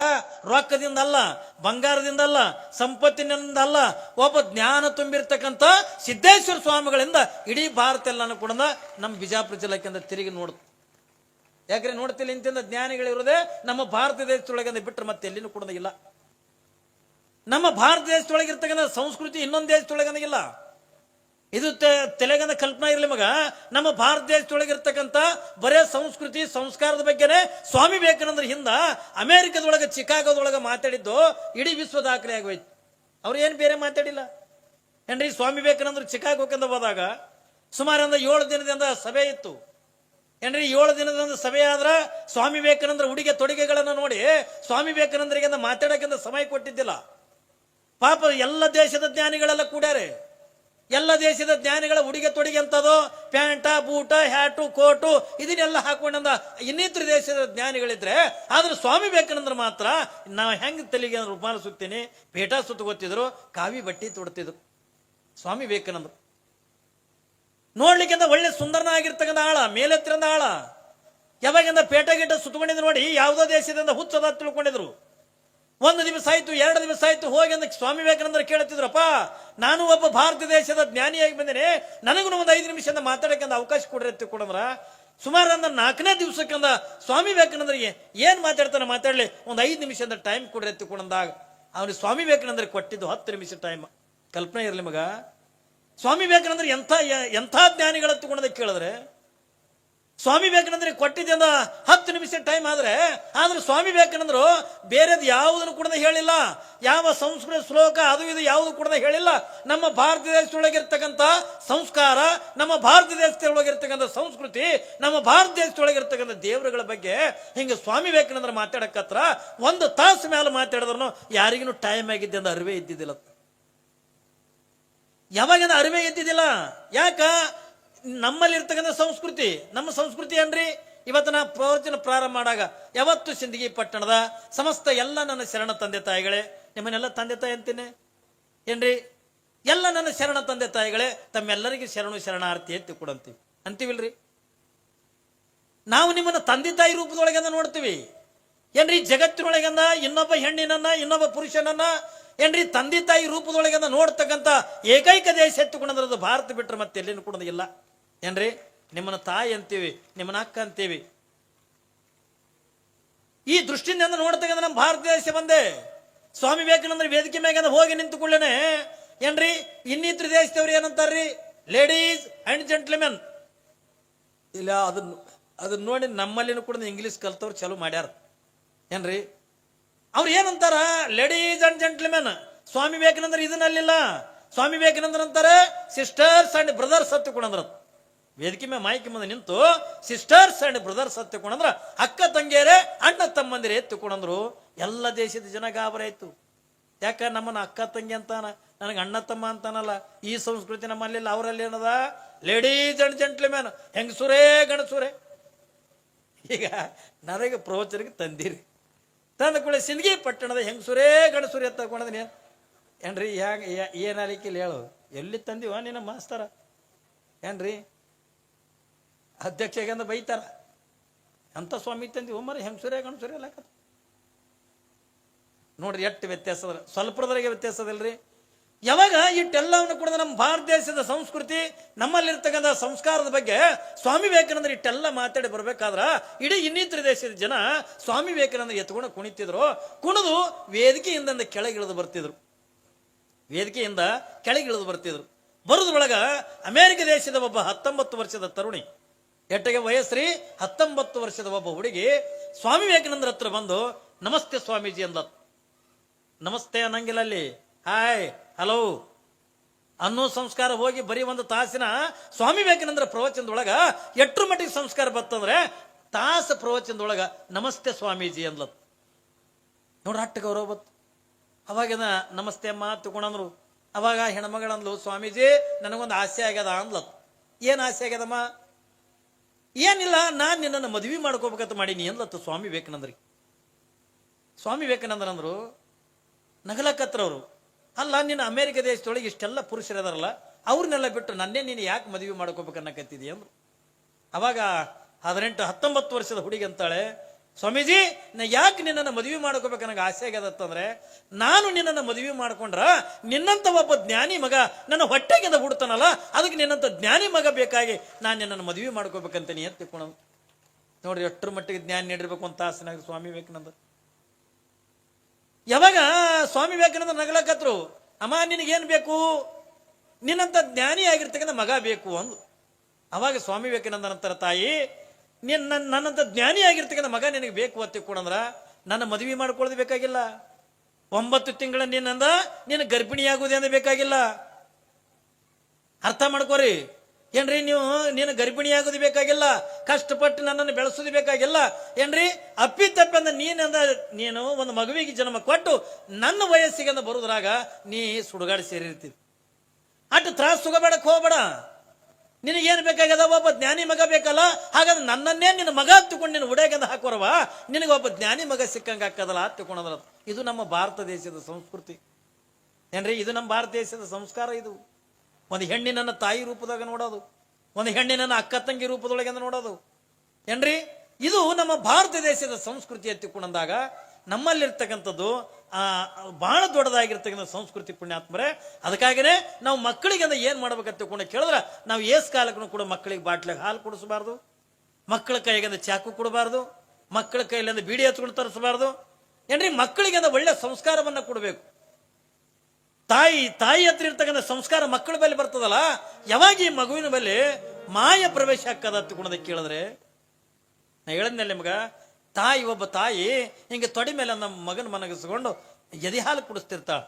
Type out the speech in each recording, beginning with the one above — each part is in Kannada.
ರೊಕ್ಕದಿಂದ ಬಂಗಾರದಿಂದಲ್ಲ ಬಂಗಾರದಿಂದ ಅಲ್ಲ ಸಂಪತ್ತಿನಿಂದ ಅಲ್ಲ ಒಬ್ಬ ಜ್ಞಾನ ತುಂಬಿರ್ತಕ್ಕಂಥ ಸಿದ್ದೇಶ್ವರ ಸ್ವಾಮಿಗಳಿಂದ ಇಡೀ ಭಾರತ ಎಲ್ಲನೂ ಕೂಡ ನಮ್ಮ ಬಿಜಾಪುರ ಜಿಲ್ಲಾಕಿಂದ ತಿರುಗಿ ನೋಡ. ಯಾಕ್ರೆ ನೋಡ್ತಿಲ್ಲ ಇಂತಿಂದ ಜ್ಞಾನಿಗಳಿರೋದೇ ನಮ್ಮ ಭಾರತ ದೇಶದೊಳಗಿಂದ ಬಿಟ್ಟರೆ ಮತ್ತೆ ಎಲ್ಲಿನೂ ಕೂಡ ಇಲ್ಲ. ನಮ್ಮ ಭಾರತ ದೇಶದೊಳಗಿರ್ತಕ್ಕಂಥ ಸಂಸ್ಕೃತಿ ಇನ್ನೊಂದು ದೇಶದೊಳಗಿಲ್ಲ ಇಲ್ಲ. ಇದು ತೆ- ಕಲ್ಪನೆ ಇರಲಿ ಮಗ. ನಮ್ಮ ಭಾರತ ದೇಶದೊಳಗಿರ್ತಕ್ಕಂಥ ಬರೇ ಸಂಸ್ಕೃತಿ, ಸಂಸ್ಕಾರದ ಬಗ್ಗೆನೇ ಸ್ವಾಮಿ ವಿವೇಕಾನಂದ್ರ ಹಿಂದ ಅಮೆರಿಕದೊಳಗೆ, ಚಿಕಾಗೋದೊಳಗೆ ಮಾತಾಡಿದ್ದು ಇಡೀ ವಿಶ್ವ ದಾಖಲೆ ಆಗೋಯ್ತು. ಅವ್ರು ಏನು ಬೇರೆ ಮಾತಾಡಿಲ್ಲ. ಏನ್ರಿ, ಸ್ವಾಮಿ ವಿವೇಕಾನಂದರು ಚಿಕಾಗೋಕೆಂದ ಹೋದಾಗ ಸುಮಾರು ಒಂದು ಏಳು ದಿನದಿಂದ ಸಭೆ ಇತ್ತು. ಏನ್ರಿ, ಏಳು ದಿನದಿಂದ ಸಭೆ ಆದ್ರೆ ಸ್ವಾಮಿ ವಿವೇಕಾನಂದ್ರ ಉಡುಗೆ ತೊಡುಗೆಗಳನ್ನು ನೋಡಿ ಸ್ವಾಮಿ ವಿವೇಕಾನಂದರಿಗೆ ಮಾತಾಡೋಕ್ಕಿಂತ ಸಮಯ ಕೊಟ್ಟಿದ್ದಿಲ್ಲ. ಪಾಪ ಎಲ್ಲ ದೇಶದ ಜ್ಞಾನಿಗಳೆಲ್ಲ ಕೂಡ್ಯಾರೆ. ಎಲ್ಲ ದೇಶದ ಜ್ಞಾನಿಗಳ ಉಡುಗೆ ತೊಡುಗೆ ಅಂತದೋ ಪ್ಯಾಂಟ, ಬೂಟ, ಹ್ಯಾಟು, ಕೋಟು, ಇದನ್ನೆಲ್ಲ ಹಾಕೊಂಡಂದ ಇನ್ನಿತರ ದೇಶದ ಜ್ಞಾನಿಗಳಿದ್ರೆ, ಆದ್ರೆ ಸ್ವಾಮಿ ಬೇಕಂದ್ರೆ ಮಾತ್ರ ನಾವು ಹೆಂಗೆ ತಲೆಗೆ ರೂಪಾಲ ಸುತ್ತೀನಿ ಪೇಟ ಸುತ್ತಗೊತ್ತಿದ್ರು ಕಾವಿ ಬಟ್ಟಿ ತೊಡ್ತಿದ್ರು ಸ್ವಾಮಿ ಬೇಕನಂದ್ರು ನೋಡ್ಲಿಕ್ಕಿಂತ ಒಳ್ಳೆ ಸುಂದರನ ಆಗಿರ್ತಕ್ಕಂಥ ಆಳ ಮೇಲೆತ್ತಿರಂದ ಆಳ. ಯಾವಾಗಿಂದ ಪೇಟ ಗಿಟ್ಟ ಸುತ್ತಕೊಂಡಿದ್ರು ನೋಡಿ, ಯಾವುದೋ ದೇಶದಿಂದ ಹುಚ್ಚದ ತಿಳ್ಕೊಂಡಿದ್ರು. ಒಂದು ದಿವಸ ಆಯಿತು, ಎರಡು ದಿವಸ ಆಯಿತು, ಹೋಗಿ ಅಂದ ಸ್ವಾಮಿ ವಿವೇಕಾನಂದರು ಕೇಳುತ್ತಿದ್ರಪ್ಪ, ನಾನು ಒಬ್ಬ ಭಾರತ ದೇಶದ ಜ್ಞಾನಿಯಾಗಿ ಬಂದೇನೆ, ನನಗೂ ಒಂದು ಐದು ನಿಮಿಷದಿಂದ ಮಾತಾಡಕ್ಕೆ ಒಂದು ಅವಕಾಶ ಕೊಡ್ರಿ ಅಂತ ಕೊಡಂದ್ರ, ಸುಮಾರು ಅಂದ್ರೆ ನಾಲ್ಕನೇ ದಿವಸಕ್ಕಂದ ಸ್ವಾಮಿ ವಿವೇಕಾನಂದರಿಗೆ ಏನು ಮಾತಾಡ್ತಾನೆ ಮಾತಾಡಲಿ, ಒಂದು ಐದು ನಿಮಿಷದ ಟೈಮ್ ಕೊಡ್ರಿ ಅಂತ ಕೊಡಂದಾಗ, ಅವನಿಗೆ ಸ್ವಾಮಿ ವಿವೇಕಾನಂದರಿಗೆ ಕೊಟ್ಟಿದ್ದು ಹತ್ತು ನಿಮಿಷ ಟೈಮ್ ಕಲ್ಪನೆ ಇರಲಿ ಮಗ, ಸ್ವಾಮಿ ವಿವೇಕಾನಂದರು ಎಂಥ ಎಂಥ ಜ್ಞಾನಿಗಳ ತಗೊಂಡದಕ್ಕೆ ಕೇಳಿದ್ರೆ ಸ್ವಾಮಿ ವಿವೇಕಾನಂದರಿಗೆ ಕೊಟ್ಟಿದ್ದ ಹತ್ತು ನಿಮಿಷ ಟೈಮ್ ಆದರೆ, ಆದ್ರೆ ಸ್ವಾಮಿ ವಿವೇಕಾನಂದರು ಬೇರೆದು ಯಾವುದನ್ನು ಕೂಡ ಹೇಳಿಲ್ಲ. ಯಾವ ಸಂಸ್ಕೃತ ಶ್ಲೋಕ, ಅದು ಇದು ಯಾವುದು ಕೂಡ ಹೇಳಿಲ್ಲ. ನಮ್ಮ ಭಾರತ ದೇಶದೊಳಗಿರ್ತಕ್ಕಂಥ ಸಂಸ್ಕಾರ, ನಮ್ಮ ಭಾರತ ದೇಶದೊಳಗಿರ್ತಕ್ಕಂಥ ಸಂಸ್ಕೃತಿ, ನಮ್ಮ ಭಾರತ ದೇಶದೊಳಗಿರ್ತಕ್ಕಂಥ ದೇವರುಗಳ ಬಗ್ಗೆ ಹಿಂಗೆ ಸ್ವಾಮಿ ವಿವೇಕಾನಂದರು ಮಾತಾಡಕತ್ರ ಒಂದು ತಾಸು ಮೇಲೆ ಮಾತಾಡಿದ್ರು ಯಾರಿಗೂ ಟೈಮ್ ಆಗಿದ್ದೆ ಅಂತ ಅರಿವೇ ಇದ್ದಿದ್ದಿಲ್ಲ. ಯಾವಾಗಿಂದ ಅರಿವೇ ಇದ್ದಿದ್ದಿಲ್ಲ? ಯಾಕ? ನಮ್ಮಲ್ಲಿರ್ತಕ್ಕಂಥ ಸಂಸ್ಕೃತಿ, ನಮ್ಮ ಸಂಸ್ಕೃತಿ ಏನ್ರಿ? ಇವತ್ತು ನಾ ಪ್ರವಚನ ಪ್ರಾರಂಭ ಮಾಡಾಗ ಯಾವತ್ತು ಸಿಂದಗಿ ಪಟ್ಟಣದ ಸಮಸ್ತ ಎಲ್ಲ ನನ್ನ ಶರಣ ತಂದೆ ತಾಯಿಗಳೇ, ನಿಮ್ಮನ್ನೆಲ್ಲ ತಂದೆ ತಾಯಿ ಅಂತೀನಿ. ಏನ್ರಿ? ಎಲ್ಲ ನನ್ನ ಶರಣ ತಂದೆ ತಾಯಿಗಳೇ, ತಮ್ಮೆಲ್ಲರಿಗೆ ಶರಣು ಶರಣಾರ್ಥಿ ಎತ್ತಿ ಕೊಡಂತೀವಿ. ಅಂತೀವಿಲ್ರಿ? ನಾವು ನಿಮ್ಮನ್ನು ತಂದೆ ತಾಯಿ ರೂಪದೊಳಗೆಂದ ನೋಡ್ತೀವಿ. ಏನ್ರಿ? ಜಗತ್ತಿನೊಳಗಂದ ಇನ್ನೊಬ್ಬ ಹೆಣ್ಣಿನನ್ನ, ಇನ್ನೊಬ್ಬ ಪುರುಷನನ್ನ, ಏನ್ರಿ? ತಂದೆ ತಾಯಿ ರೂಪದೊಳಗೆಂದ ನೋಡ್ತಕ್ಕಂಥ ಏಕೈಕ ದೇಶ ಎತ್ತುಕೊಂಡಂದ್ರದು ಭಾರತ ಬಿಟ್ರೆ ಮತ್ತೆ ಎಲ್ಲಿನೂ ಕೂಡ ಇಲ್ಲ ಏನ್ರಿ? ನಿಮ್ಮನ್ನ ತಾಯಿ ಅಂತೀವಿ, ನಿಮ್ಮನ್ನ ಅಕ್ಕ ಅಂತೀವಿ. ಈ ದೃಷ್ಟಿಯಿಂದ ನೋಡ್ತಕ್ಕಂಥ ನಮ್ಮ ಭಾರತ ದೇಶ ಬಂದೆ. ಸ್ವಾಮಿ ವಿವೇಕಾನಂದ್ರ ವೇದಿಕೆ ಮ್ಯಾಗ ಹೋಗಿ ನಿಂತುಕೊಳ್ಳೇನೆ ಏನ್ರಿ? ಇನ್ನಿತರ ದೇಶದವ್ರು ಏನಂತಾರ್ರಿ? ಲೇಡೀಸ್ ಅಂಡ್ ಜೆಂಟ್ಲ್ಮೆನ್ ಇಲ್ಲ ಅದನ್ನ ಅದನ್ನ ನೋಡಿ ನಮ್ಮಲ್ಲಿನೂ ಕೂಡ ಇಂಗ್ಲೀಷ್ ಕಲ್ತವ್ರು ಚಾಲು ಮಾಡ್ಯಾರ. ಏನ್ರಿ? ಅವ್ರು ಏನಂತಾರ? ಲೇಡೀಸ್ ಅಂಡ್ ಜೆಂಟ್ಲ್ಮೆನ್ ಸ್ವಾಮಿ ವಿವೇಕಾನಂದ್ರ ಇದನ್ನಲ್ಲಿಲ್ಲ. ಸ್ವಾಮಿ ವಿವೇಕಾನಂದ್ರ ಅಂತಾರೆ ಸಿಸ್ಟರ್ಸ್ ಅಂಡ್ ಬ್ರದರ್ಸ್ ಹತ್ತಿಕೊಂಡ್ರ ವೇದಿಕೆ ಮೇಲೆ ಮಾಯ್ಕೆ ಮುಂದೆ ನಿಂತು ಸಿಸ್ಟರ್ಸ್ ಅಂಡ್ ಬ್ರದರ್ಸ್ ಅಂತ ಹತ್ತಿಕೊಂಡ್ರ ಅಕ್ಕ ತಂಗಿಯರೇ, ಅಣ್ಣ ತಮ್ಮಂದಿರೇ ತಿಳ್ಕೊಂಡ್ರು. ಎಲ್ಲ ದೇಶದ ಜನ ಗಾಬರಿ ಆಯ್ತು. ಯಾಕ ನಮ್ಮನ್ನ ಅಕ್ಕ ತಂಗಿ ಅಂತಾನ? ನನಗೆ ಅಣ್ಣ ತಮ್ಮ ಅಂತಾನಲ್ಲ. ಈ ಸಂಸ್ಕೃತಿ ನಮ್ಮಲ್ಲಿ ಅವರಲ್ಲಿ ಏನದ? ಲೇಡೀಸ್ ಅಂಡ್ ಜೆಂಟ್ಲ್ಮೆನ್ ಹೆಂಗಸೂರೇ ಗಣಸುರೇ ಈಗ ನನಗೆ ಪ್ರವಚನಕ್ಕೆ ತಂದಿರಿ. ತಂದ ಕೂಡ ಸಿಂದಗಿ ಪಟ್ಟಣದ ಹೆಂಗಸೂರೇ ಗಣಸೂರಿ ಅಂತ ತಗೊಂಡದ ಏನ್ರಿ ಹ್ಯಾಂಗ ಏನಾಲಿಕ್ಕಿಲ್ಲ ಹೇಳು? ಎಲ್ಲಿ ತಂದಿವ ನಿನ್ನ ಮಾಸ್ತರ? ಏನ್ರಿ? ಅಧ್ಯಕ್ಷಗಂದ ಬೈತಾರ. ಅಂತ ಸ್ವಾಮಿ ತಂದಿ ಮರ ಹೆಂಗಸುರೇ ಗಣಸುರೇ ಲೆಕ್ಕ ನೋಡ್ರಿ ಎಷ್ಟು ವ್ಯತ್ಯಾಸ ಅದ. ಸ್ವಲ್ಪದ್ರಾಗೆ ವ್ಯತ್ಯಾಸ ಅದಲ್ರಿ. ಯಾವಾಗ ಇಟ್ಟೆಲ್ಲವನ್ನು ಕೂಡ ನಮ್ಮ ಭಾರತ ದೇಶದ ಸಂಸ್ಕೃತಿ, ನಮ್ಮಲ್ಲಿರ್ತಕ್ಕಂಥ ಸಂಸ್ಕಾರದ ಬಗ್ಗೆ ಸ್ವಾಮಿ ವಿವೇಕಾನಂದರು ಇಟ್ಟೆಲ್ಲ ಮಾತಾಡಿ ಬರಬೇಕಾದ್ರೆ ಇಡೀ ಇನ್ನಿತರ ದೇಶದ ಜನ ಸ್ವಾಮಿ ವಿವೇಕಾನಂದ ಎತ್ಕೊಂಡು ಕುಣಿತಿದ್ರು. ಕುಣಿದು ವೇದಿಕೆಯಿಂದ ಕೆಳಗಿಳಿದು ಬರ್ತಿದ್ರು. ವೇದಿಕೆಯಿಂದ ಕೆಳಗಿಳಿದು ಬರ್ತಿದ್ರು. ಬರೋದ್ರೊಳಗ ಅಮೆರಿಕ ದೇಶದ ಒಬ್ಬ ಹತ್ತೊಂಬತ್ತು ವರ್ಷದ ತರುಣಿ ಎಟ್ಟಗೆ ವಯಸ್ಸ್ರಿ? ಹತ್ತೊಂಬತ್ತು ವರ್ಷದ ಒಬ್ಬ ಹುಡುಗಿ ಸ್ವಾಮಿ ವಿವೇಕಾನಂದರ ಹತ್ರ ಬಂದು, ನಮಸ್ತೆ ಸ್ವಾಮೀಜಿ ಅಂದ. ನಮಸ್ತೆ ಅನ್ನಂಗಿಲ್ಲ ಅಲ್ಲಿ. Hi, hello. ಅನ್ನೋ ಸಂಸ್ಕಾರ ಹೋಗಿ ಬರೀ ಒಂದು ತಾಸಿನ ಸ್ವಾಮಿ ವಿವೇಕಾನಂದರ ಪ್ರವಚನದೊಳಗ ಎಟ್ರ ಮಟ್ಟಿಗೆ ಸಂಸ್ಕಾರ ಬತ್ತಂದ್ರೆ ತಾಸ ಪ್ರವಚನದೊಳಗ ನಮಸ್ತೆ ಸ್ವಾಮೀಜಿ ಅಂದ್ಲತ್. ನೋಡ್ರಿ ಅಟ್ಟ ಗೌರವ ಬತ್ತು ಅವಾಗಿನ ನಮಸ್ತೆ ಅಮ್ಮ ತಗೊಂಡ್ರು ಅವಾಗ ಹೆಣ್ಮಗಳಂದ್ಲು, ಸ್ವಾಮೀಜಿ, ನನಗೊಂದು ಆಸೆ ಆಗ್ಯದ ಅಂದ್ಲತ್. ಏನು ಆಸೆ ಆಗ್ಯದಮ್ಮ? ಏನಿಲ್ಲ, ನಾನು ನಿನ್ನನ್ನು ಮದುವೆ ಮಾಡ್ಕೋಬೇಕಂತ ಮಾಡೀನಿ ಅಂದ್ಲತ್ತು ಸ್ವಾಮಿ ವಿವೇಕಾನಂದ್ರಿ. ಸ್ವಾಮಿ ವಿವೇಕಾನಂದರ್ ಅಂದರು ನಗಲಕತ್ರವರು. ಅಲ್ಲ, ನಿನ್ನ ಅಮೇರಿಕ ದೇಶದೊಳಗೆ ಇಷ್ಟೆಲ್ಲ ಪುರುಷರದಾರಲ್ಲ, ಅವ್ರನ್ನೆಲ್ಲ ಬಿಟ್ಟು ನನ್ನೇ ನೀನು ಯಾಕೆ ಮದುವೆ ಮಾಡ್ಕೋಬೇಕನ್ನಕತ್ತಿದಿ ಅಂದ್ರು. ಅವಾಗ ಹದಿನೆಂಟು, ಹತ್ತೊಂಬತ್ತು ವರ್ಷದ ಹುಡುಗಿ ಅಂತಾಳೆ ಸ್ವಾಮೀಜಿ, ನಾ ಯಾಕೆ ನಿನ್ನನ್ನು ಮದುವೆ ಮಾಡ್ಕೋಬೇಕು ನನಗೆ ಆಸೆ ಆಗ್ಯದತ್ತಂದ್ರೆ ನಾನು ನಿನ್ನನ್ನು ಮದುವೆ ಮಾಡ್ಕೊಂಡ್ರ ನಿನ್ನಂತ ಒಬ್ಬ ಜ್ಞಾನಿ ಮಗ ನನ್ನ ಹೊಟ್ಟೆಗೆದ ಹುಡ್ತಾನಲ್ಲ, ಅದಕ್ಕೆ ನಿನ್ನಂತ ಜ್ಞಾನಿ ಮಗ ಬೇಕಾಗಿ ನಾನು ನಿನ್ನನ್ನು ಮದುವೆ ಮಾಡ್ಕೋಬೇಕಂತ ನೀ ಎತ್ತಿಕೊಳ ನೋಡ್ರಿ, ಎಷ್ಟರ ಮಟ್ಟಿಗೆ ಜ್ಞಾನ ನೀಡಿರ್ಬೇಕು ಅಂತ ಆಸೆ ನನಗೆ ಸ್ವಾಮಿ ವಿವೇಕಾನಂದ. ಯಾವಾಗ ಸ್ವಾಮಿ ವಿವೇಕಾನಂದ ನಗಲಕತ್ರು, ಅಮ್ಮ ನಿನಗೇನು ಬೇಕು? ನಿನ್ನಂತ ಜ್ಞಾನಿ ಆಗಿರ್ತಕ್ಕಂಥ ಮಗ ಬೇಕು ಅಂದು ಅವಾಗ ಸ್ವಾಮಿ ವಿವೇಕಾನಂದ ನಂತರ ತಾಯಿ ನೀನ್ ನನ್ನ ನನ್ನಂಥ ಜ್ಞಾನಿ ಆಗಿರ್ತಕ್ಕಂಥ ಮಗ ನಿನಗೆ ಬೇಕು ಅಂತ ಕೊಡಂದ್ರ ನನ್ನ ಮದುವೆ ಮಾಡ್ಕೊಳ್ಳೋದು ಬೇಕಾಗಿಲ್ಲ. ಒಂಬತ್ತು ತಿಂಗಳ ನಿನ್ನಂದ ನೀನು ಗರ್ಭಿಣಿಯಾಗುವುದೇ ಅಂದ ಬೇಕಾಗಿಲ್ಲ. ಅರ್ಥ ಮಾಡ್ಕೋರಿ. ಏನ್ರಿ ನೀವು ನೀನು ಗರ್ಭಿಣಿಯಾಗೋದು ಬೇಕಾಗಿಲ್ಲ, ಕಷ್ಟಪಟ್ಟು ನನ್ನನ್ನು ಬೆಳೆಸೋದು ಬೇಕಾಗಿಲ್ಲ. ಏನ್ರಿ? ಅಪ್ಪಿ ತಪ್ಪಂದ ನೀನಂದ ನೀನು ಒಂದು ಮಗುವಿಗೆ ಜನ್ಮ ಕೊಟ್ಟು ನನ್ನ ವಯಸ್ಸಿಗೆ ಅಂದ ಬರುದ್ರಾಗ ನೀ ಸುಡುಗಾಡಿ ಸೇರಿರ್ತೀವಿ. ಅಟ್ಟು ತ್ರಾಸ ಸುಗಬೇಡಕ್ಕೆ ಹೋಗ್ಬೇಡ. ನಿನಗೇನು ಬೇಕಾಗ್ಯದ? ಒಬ್ಬ ಜ್ಞಾನಿ ಮಗ ಬೇಕಲ್ಲ? ಹಾಗಾದ್ರೆ ನನ್ನನ್ನೇ ನಿನ್ನ ಮಗ ಹತ್ತುಕೊಂಡು ನಿನ್ನ ಉಡೆಗಂದ ಹಾಕೋರವ ನಿನಗೆ ಒಬ್ಬ ಜ್ಞಾನಿ ಮಗ ಸಿಕ್ಕಂಗೆ ಹಾಕದಲ್ಲ ಹತ್ತುಕೊಂಡದ್ರ ಇದು ನಮ್ಮ ಭಾರತ ದೇಶದ ಸಂಸ್ಕೃತಿ. ಏನ್ರಿ, ಇದು ನಮ್ಮ ಭಾರತ ದೇಶದ ಸಂಸ್ಕಾರ ಇದು. ಒಂದು ಹೆಣ್ಣಿನನ್ನ ತಾಯಿ ರೂಪದಾಗ ನೋಡೋದು. ಒಂದು ಹೆಣ್ಣಿನನ್ನ ಅಕ್ಕ ತಂಗಿ ರೂಪದೊಳಗೆ ನೋಡೋದು. ಏನ್ರಿ, ಇದು ನಮ್ಮ ಭಾರತ ದೇಶದ ಸಂಸ್ಕೃತಿ ಎತ್ತಿಕೊಂಡಂದಾಗ ನಮ್ಮಲ್ಲಿರ್ತಕ್ಕಂಥದ್ದು, ಆ, ಬಹಳ ದೊಡ್ಡದಾಗಿರ್ತಕ್ಕಂಥ ಸಂಸ್ಕೃತಿ ಪುಣ್ಯಾತ್ಮರೇ, ಅದಕ್ಕಾಗಿನೇ ನಾವು ಮಕ್ಕಳಿಗೆ ಅಂದ್ರೆ ಏನು ಮಾಡ್ಬೇಕಂತ ಕೂಡ ಕೇಳಿದ್ರೆ, ನಾವು ಏಸ್ ಕಾಲಕ್ಕೂ ಕೂಡ ಮಕ್ಕಳಿಗೆ ಬಾಟ್ಲಿಗೆ ಹಾಲು ಕುಡಿಸಬಾರ್ದು, ಮಕ್ಕಳ ಕೈಗೆ ಚಾಕು ಕೊಡಬಾರ್ದು, ಮಕ್ಕಳ ಕೈಲಿಂದ ಬೀಡಿ ಹತ್ಕೊಂಡು ತರಿಸಬಾರ್ದು. ಏನ್ರಿ ಮಕ್ಕಳಿಗೆ ಅಂದ್ರೆ ಒಳ್ಳೆ ಸಂಸ್ಕಾರವನ್ನ ಕೊಡಬೇಕು. ತಾಯಿ ತಾಯಿ ಹತ್ರ ಇರ್ತಕ್ಕಂಥ ಸಂಸ್ಕಾರ ಮಕ್ಕಳ ಮೇಲೆ ಬರ್ತದಲ್ಲ, ಯಾವಾಗ ಈ ಮಗುವಿನ ಮೇಲೆ ಮಾಯ ಪ್ರವೇಶ ಅದತ್ತು ಕುಣದ ಕೇಳಿದ್ರೆ, ನಾ ಹೇಳಿದ್ಮೇಲೆ ನಿಮಗ ತಾಯಿ, ಒಬ್ಬ ತಾಯಿ ಹಿಂಗೆ ತೊಡೆ ಮೇಲೆ ನಮ್ಮ ಮಗನ ಮನಗಿಸ್ಕೊಂಡು ಎದೆ ಹಾಲು ಕುಡಿಸ್ತಿರ್ತಾಳ.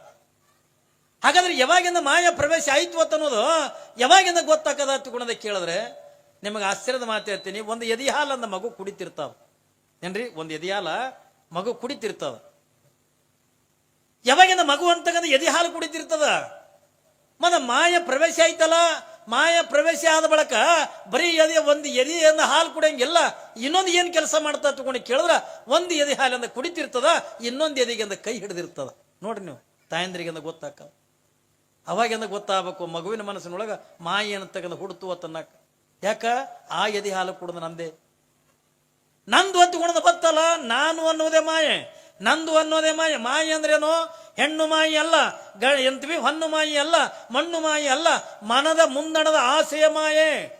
ಹಾಗಾದ್ರೆ ಯಾವಾಗಿಂದ ಮಾಯ ಪ್ರವೇಶ ಆಯ್ತು ಅನ್ನೋದು ಯಾವಾಗಿಂದ ಗೊತ್ತಾಗದ ಗುಣದ ಕೇಳಿದ್ರೆ ನಿಮಗೆ ಆಶ್ಚರ್ಯದ ಮಾತು ಹೇಳ್ತೀನಿ. ಒಂದು ಎದೆ ಹಾಲು ಅಂದ ಮಗು ಕುಡಿತಿರ್ತಾವ. ಏನ್ರಿ? ಒಂದು ಎದೆ ಮಗು ಕುಡಿತಿರ್ತದ. ಯಾವಾಗಿಂದ ಮಗು ಅಂತಕ್ಕಂಥ ಎದೆ ಹಾಲು ಕುಡಿತಿರ್ತದ? ಮನ ಮಾಯ ಪ್ರವೇಶ ಆಯ್ತಲ್ಲ? ಮಾಯ ಪ್ರವೇಶ ಆದ ಬಳಿಕ ಬರೀ ಎದೆ ಒಂದು ಎದೆಯಿಂದ ಹಾಲು ಕುಡಿಯಂಗಿಲ್ಲ, ಇನ್ನೊಂದು ಏನು ಕೆಲಸ ಮಾಡ್ತಾ ತಗೊಂಡು ಕೇಳಿದ್ರೆ ಒಂದು ಎದೆ ಹಾಲಿಂದ ಕುಡಿತಿರ್ತದ, ಇನ್ನೊಂದು ಎದೆಗಿಂದ ಕೈ ಹಿಡಿದಿರ್ತದ. ನೋಡ್ರಿ ನೀವು ತಾಯಂದ್ರಿಗಿಂದ ಗೊತ್ತಾಕ ಅವಾಗಿಂದ ಗೊತ್ತಾಗಬೇಕು, ಮಗುವಿನ ಮನಸ್ಸಿನೊಳಗೆ ಮಾಯ ಅನ್ನತಕ್ಕಂಥ ಹುಡುತು ತನ್ನಕ ಯಾಕ? ಆ ಎದೆ ಹಾಲು ಕುಡಿದ ನಂದೇ. ನಂದು ಅಂತ ಗುಣದ ಬತ್ತಲ್ಲ, ನಾನು ಅನ್ನೋದೇ ಮಾಯೆ. ನಂದು ಅನ್ನೋದೇ ಮಾಯೆ. ಮಾಯೆ ಅಂದ್ರೇನು? ಹೆಣ್ಣು ಮಾಯಿ ಅಲ್ಲ ಗ ಎಂತೀವಿ ಹೊನ್ನು ಮಾಯಿ ಅಲ್ಲ, ಮಣ್ಣು ಮಾಯಿ ಅಲ್ಲ, ಮನದ ಮುಂದಣದ ಆಸೆಯ ಮಾಯೆ.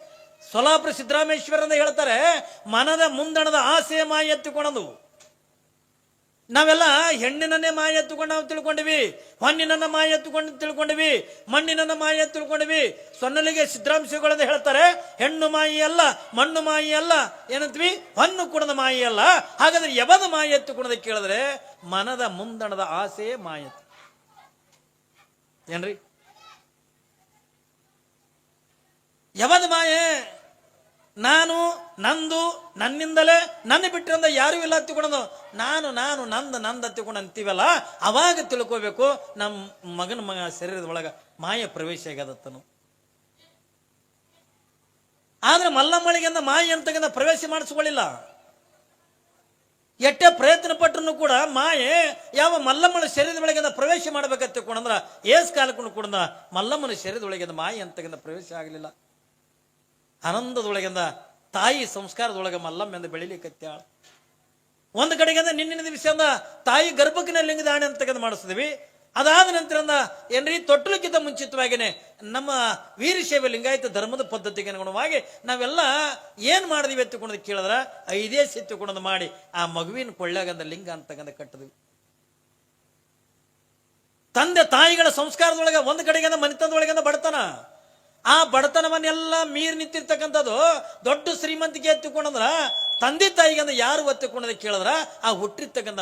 ಸೊಲಾಪುರ ಸಿದ್ದರಾಮೇಶ್ವರಂದ ಹೇಳ್ತಾರೆ, ಮನದ ಮುಂದಣದ ಆಸೆಯ ಮಾಯೆ ಎತ್ತಿಕೊಳದು ನಾವೆಲ್ಲ ಹೆಣ್ಣಿನನ್ನೇ ಮಾಯ ಎತ್ತುಕೊಂಡು ನಾವು ತಿಳ್ಕೊಂಡಿವಿ, ಹೊನ್ನಿನನ್ನ ಮಾಯ ಎತ್ತುಕೊಂಡು ತಿಳ್ಕೊಂಡಿವಿ, ಮಣ್ಣಿನನ್ನ ಮಾಯ ತಿಳ್ಕೊಂಡಿವಿ ಸೊನ್ನಲಿಗೆ ಸಿದ್ದರಾಂಶಗಳನ್ನ ಹೇಳ್ತಾರೆ, ಹೆಣ್ಣು ಮಾಯಿ ಅಲ್ಲ, ಮಣ್ಣು ಮಾಯಿ ಅಲ್ಲ, ಏನಂತೀವಿ? ಹೊನ್ನು ಕುಣದ ಮಾಯಿ ಅಲ್ಲ. ಹಾಗಾದ್ರೆ ಯಬದ ಮಾಯ ಎತ್ತುಕೊಂಡದ ಕೇಳಿದ್ರೆ ಮನದ ಮುಂದಣದ ಆಸೆಯೇ ಮಾಯ ಏನ್ರಿ? ಯಬದ ಮಾಯೆ ನಾನು, ನಂದು, ನನ್ನಿಂದಲೇ, ನನ್ನ ಬಿಟ್ಟಿರಂದ ಯಾರು ಇಲ್ಲ ತಿಳ್ಕೊಳೋದು ನಾನು ನಾನು, ನಂದು, ನಂದ ತಿಳ್ಕೊಂಡು ಅಂತೀವಲ್ಲ, ಅವಾಗ ತಿಳ್ಕೋಬೇಕು. ನಮ್ಮ ಮಗನ ಮಗ ಶರೀರದ ಒಳಗ ಮಾಯ ಪ್ರವೇಶ ಆಗದತ್ತನು. ಆದ್ರೆ ಮಲ್ಲಮ್ಮಳಿಗೆಂದ ಮಾಯ ಅಂತಕ್ಕಂಥ ಪ್ರವೇಶ ಮಾಡಿಸ್ಕೊಳ್ಳಿಲ್ಲ. ಎಷ್ಟೇ ಪ್ರಯತ್ನ ಪಟ್ಟರು ಕೂಡ ಮಾಯೆ ಯಾವ ಮಲ್ಲಮ್ಮನ ಶರೀರದ ಒಳಗಿಂದ ಪ್ರವೇಶ ಮಾಡ್ಬೇಕಂತ ತಿಳ್ಕೊಂಡ್ರ ಏಸ್ ಕಾಲಕ್ಕೂ ಕೂಡ ಮಲ್ಲಮ್ಮನ ಶರೀರದ ಒಳಗಿಂದ ಮಾಯೆ ಅಂತಕ್ಕಂಥ ಪ್ರವೇಶ ಆಗಲಿಲ್ಲ. ಆನಂದದೊಳಗಿಂದ ತಾಯಿ ಸಂಸ್ಕಾರದೊಳಗೆ ಮಲ್ಲಮ್ಮೆಂದ ಬೆಳಿಲಿಕ್ಕತ್ಯಾಳ ಒಂದು ಕಡೆಗಿಂದ ನಿನ್ನಿನ ದಿವಸದಿಂದ ತಾಯಿ ಗರ್ಭಕಿನ ಲಿಂಗ ಅಂತ ತೆಗೆದು ಮಾಡಿಸ್ತೀವಿ ಅದಾದ ನಂತರದಿಂದ ಏನ್ರಿ ತೊಟ್ಟಲಕ್ಕಿಂತ ಮುಂಚಿತವಾಗಿನೇ ನಮ್ಮ ವೀರಶೈವ ಲಿಂಗಾಯತ ಧರ್ಮದ ಪದ್ಧತಿಗೆ ಅನುಗುಣವಾಗಿ ನಾವೆಲ್ಲ ಏನ್ ಮಾಡಿದ್ವಿ ಎತ್ತಿಕೊಂಡು ಕೇಳಿದ್ರ, ಐದೇ ಎತ್ತುಕೊಂಡ್ ಮಾಡಿ ಆ ಮಗುವಿನ ಕೊಳ್ಳಾಗಂದ ಲಿಂಗ ಅಂತಕಂದ ಕಟ್ಟಿದ್ವಿ. ತಂದೆ ತಾಯಿಗಳ ಸಂಸ್ಕಾರದೊಳಗೆ ಒಂದು ಕಡೆಗಿಂದ ಮನೆತನದೊಳಗಿಂದ ಬಡತನ. ಆ ಬಡತನವನ್ನೆಲ್ಲ ಮೀರಿ ನಿಂತಿರ್ತಕ್ಕಂಥದ್ದು ದೊಡ್ಡ ಶ್ರೀಮಂತಿಕೆ ಎತ್ತಿಕೊಂಡಂದ್ರ ತಂದೆ ತಾಯಿಗಂದ ಯಾರು ಒತ್ತಿಕೊಂಡದ ಕೇಳಿದ್ರ? ಆ ಹುಟ್ಟಿರ್ತಕ್ಕಂಥ